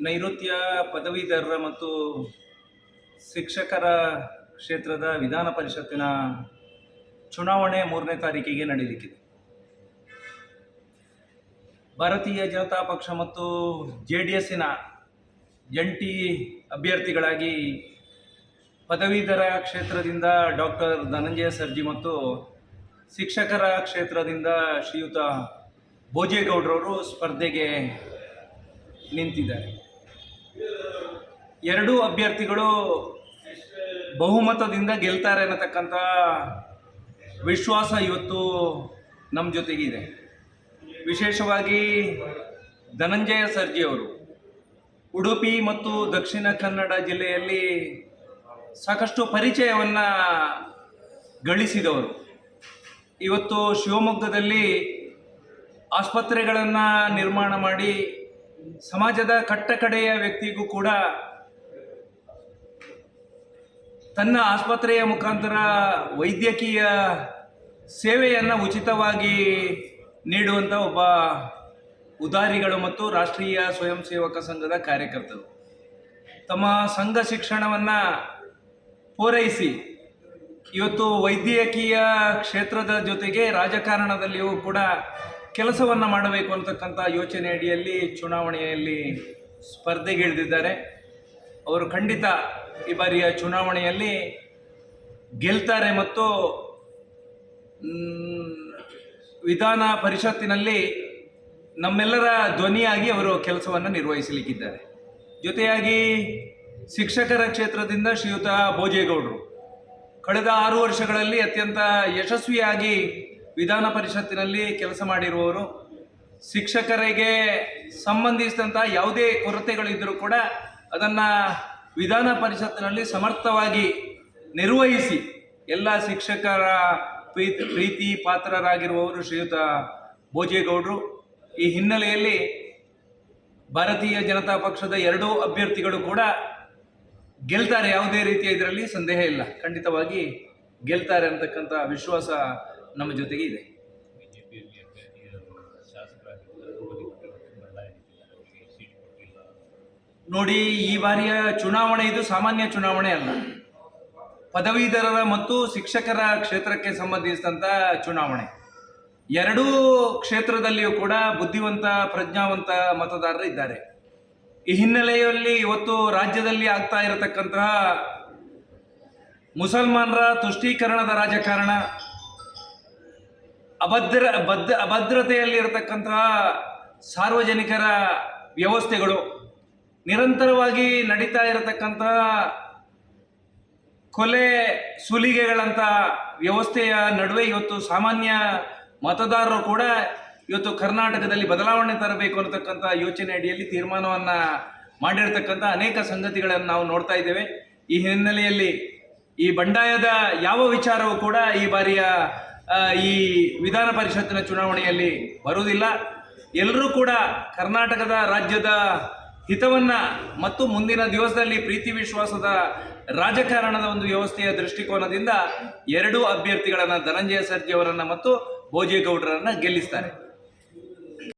ನೈಋತ್ಯ ಪದವೀಧರರ ಮತ್ತು ಶಿಕ್ಷಕರ ಕ್ಷೇತ್ರದ ವಿಧಾನ ಪರಿಷತ್ತಿನ ಚುನಾವಣೆ ಮೂರನೇ ತಾರೀಕಿಗೆ ನಡೆಯಲಿಕ್ಕಿದೆ ಭಾರತೀಯ ಜನತಾ ಪಕ್ಷ ಮತ್ತು ಜೆ ಡಿ ಎಸ್ಸಿನ ಜಂಟಿ ಅಭ್ಯರ್ಥಿಗಳಾಗಿ ಪದವೀಧರ ಕ್ಷೇತ್ರದಿಂದ ಡಾಕ್ಟರ್ ಧನಂಜಯ ಸರ್ಜಿ ಮತ್ತು ಶಿಕ್ಷಕರ ಕ್ಷೇತ್ರದಿಂದ ಶ್ರೀಯುತ ಭೋಜೇಗೌಡರವರು ಸ್ಪರ್ಧೆಗೆ ನಿಂತಿದ್ದಾರೆ. ಎರಡೂ ಅಭ್ಯರ್ಥಿಗಳು ಬಹುಮತದಿಂದ ಗೆಲ್ತಾರೆ ಅನ್ನತಕ್ಕಂಥ ವಿಶ್ವಾಸ ಇವತ್ತು ನಮ್ಮ ಜೊತೆಗಿದೆ. ವಿಶೇಷವಾಗಿ ಧನಂಜಯ ಸರ್ಜಿ ಅವರು ಉಡುಪಿ ಮತ್ತು ದಕ್ಷಿಣ ಕನ್ನಡ ಜಿಲ್ಲೆಯಲ್ಲಿ ಸಾಕಷ್ಟು ಪರಿಚಯವನ್ನು ಗಳಿಸಿದವರು. ಇವತ್ತು ಶಿವಮೊಗ್ಗದಲ್ಲಿ ಆಸ್ಪತ್ರೆಗಳನ್ನು ನಿರ್ಮಾಣ ಮಾಡಿ ಸಮಾಜದ ಕಟ್ಟಕಡೆಯ ವ್ಯಕ್ತಿಗೂ ಕೂಡ ತನ್ನ ಆಸ್ಪತ್ರೆಯ ಮುಖಾಂತರ ವೈದ್ಯಕೀಯ ಸೇವೆಯನ್ನು ಉಚಿತವಾಗಿ ನೀಡುವಂಥ ಒಬ್ಬ ಉದಾರಿಗಳು ಮತ್ತು ರಾಷ್ಟ್ರೀಯ ಸ್ವಯಂ ಸೇವಕ ಸಂಘದ ಕಾರ್ಯಕರ್ತರು. ತಮ್ಮ ಸಂಘ ಶಿಕ್ಷಣವನ್ನು ಪೂರೈಸಿ ಇವತ್ತು ವೈದ್ಯಕೀಯ ಕ್ಷೇತ್ರದ ಜೊತೆಗೆ ರಾಜಕಾರಣದಲ್ಲಿಯೂ ಕೂಡ ಕೆಲಸವನ್ನು ಮಾಡಬೇಕು ಅಂತಕ್ಕಂಥ ಯೋಚನೆ ಅಡಿಯಲ್ಲಿ ಚುನಾವಣೆಯಲ್ಲಿ ಸ್ಪರ್ಧೆಗಿಳಿದಿದ್ದಾರೆ. ಅವರು ಖಂಡಿತ ಈ ಬಾರಿಯ ಚುನಾವಣೆಯಲ್ಲಿ ಗೆಲ್ತಾರೆ ಮತ್ತು ವಿಧಾನ ಪರಿಷತ್ತಿನಲ್ಲಿ ನಮ್ಮೆಲ್ಲರ ಧ್ವನಿಯಾಗಿ ಅವರು ಕೆಲಸವನ್ನು ನಿರ್ವಹಿಸಲಿಕ್ಕಿದ್ದಾರೆ. ಜೊತೆಯಾಗಿ ಶಿಕ್ಷಕರ ಕ್ಷೇತ್ರದಿಂದ ಶ್ರೀಯುತ ಭೋಜೇಗೌಡರು. ಕಳೆದ ಆರು ವರ್ಷಗಳಲ್ಲಿ ಅತ್ಯಂತ ಯಶಸ್ವಿಯಾಗಿ ವಿಧಾನ ಪರಿಷತ್ತಿನಲ್ಲಿ ಕೆಲಸ ಮಾಡಿರುವವರು, ಶಿಕ್ಷಕರಿಗೆ ಸಂಬಂಧಿಸಿದಂಥ ಯಾವುದೇ ಕೊರತೆಗಳಿದ್ದರೂ ಕೂಡ ಅದನ್ನು ವಿಧಾನ ಪರಿಷತ್ತಿನಲ್ಲಿ ಸಮರ್ಥವಾಗಿ ನಿರ್ವಹಿಸಿ ಎಲ್ಲ ಶಿಕ್ಷಕರ ಪ್ರೀತಿ ಪ್ರೀತಿ ಪಾತ್ರರಾಗಿರುವವರು ಶ್ರೀಯುತ ಭೋಜೇಗೌಡರು. ಈ ಹಿನ್ನೆಲೆಯಲ್ಲಿ ಭಾರತೀಯ ಜನತಾ ಪಕ್ಷದ ಎರಡೂ ಅಭ್ಯರ್ಥಿಗಳು ಕೂಡ ಗೆಲ್ತಾರೆ. ಯಾವುದೇ ರೀತಿಯ ಇದರಲ್ಲಿ ಸಂದೇಹ ಇಲ್ಲ. ಖಂಡಿತವಾಗಿ ಗೆಲ್ತಾರೆ ಅಂತಕ್ಕಂಥ ವಿಶ್ವಾಸ ನಮ್ಮ ಜೊತೆಗೆ ಇದೆ. ನೋಡಿ, ಈ ಬಾರಿಯ ಚುನಾವಣೆ ಇದು ಸಾಮಾನ್ಯ ಚುನಾವಣೆ ಅಲ್ಲ. ಪದವೀಧರರ ಮತ್ತು ಶಿಕ್ಷಕರ ಕ್ಷೇತ್ರಕ್ಕೆ ಸಂಬಂಧಿಸಿದಂಥ ಚುನಾವಣೆ. ಎರಡೂ ಕ್ಷೇತ್ರದಲ್ಲಿಯೂ ಕೂಡ ಬುದ್ಧಿವಂತ, ಪ್ರಜ್ಞಾವಂತ ಮತದಾರರು ಇದ್ದಾರೆ. ಈ ಹಿನ್ನೆಲೆಯಲ್ಲಿ ಇವತ್ತು ರಾಜ್ಯದಲ್ಲಿ ಆಗ್ತಾ ಇರತಕ್ಕಂತಹ ಮುಸಲ್ಮಾನರ ತುಷ್ಟೀಕರಣದ ರಾಜಕಾರಣ, ಅಭದ್ರ ಭದ್ರ ಅಭದ್ರತೆಯಲ್ಲಿರತಕ್ಕಂತಹ ಸಾರ್ವಜನಿಕರ ವ್ಯವಸ್ಥೆಗಳು ನಿರಂತರವಾಗಿ ನಡೀತಾ ಇರತಕ್ಕಂತಹ ಕೊಲೆ ಸುಲಿಗೆಗಳಂಥ ವ್ಯವಸ್ಥೆಯ ನಡುವೆ ಇವತ್ತು ಸಾಮಾನ್ಯ ಮತದಾರರು ಕೂಡ ಇವತ್ತು ಕರ್ನಾಟಕದಲ್ಲಿ ಬದಲಾವಣೆ ತರಬೇಕು ಅನ್ನತಕ್ಕಂಥ ಯೋಚನೆ ಅಡಿಯಲ್ಲಿ ತೀರ್ಮಾನವನ್ನು ಮಾಡಿರ್ತಕ್ಕಂಥ ಅನೇಕ ಸಂಗತಿಗಳನ್ನು ನಾವು ನೋಡ್ತಾ ಇದ್ದೇವೆ. ಈ ಹಿನ್ನೆಲೆಯಲ್ಲಿ ಈ ಬಂಡಾಯದ ಯಾವ ವಿಚಾರವೂ ಕೂಡ ಈ ಬಾರಿಯ ಈ ವಿಧಾನ ಪರಿಷತ್ತಿನ ಚುನಾವಣೆಯಲ್ಲಿ ಬರುವುದಿಲ್ಲ. ಎಲ್ಲರೂ ಕೂಡ ಕರ್ನಾಟಕದ ರಾಜ್ಯದ ಹಿತವನ್ನ ಮತ್ತು ಮುಂದಿನ ದಿವಸದಲ್ಲಿ ಪ್ರೀತಿ ವಿಶ್ವಾಸದ ರಾಜಕಾರಣದ ಒಂದು ವ್ಯವಸ್ಥೆಯ ದೃಷ್ಟಿಕೋನದಿಂದ ಎರಡೂ ಅಭ್ಯರ್ಥಿಗಳನ್ನು ಧನಂಜಯ ಸರ್ಜಿ ಮತ್ತು ಮತ್ತು ಭೋಜೇಗೌಡರನ್ನ ಗೆಲ್ಲಿಸ್ತಾರೆ.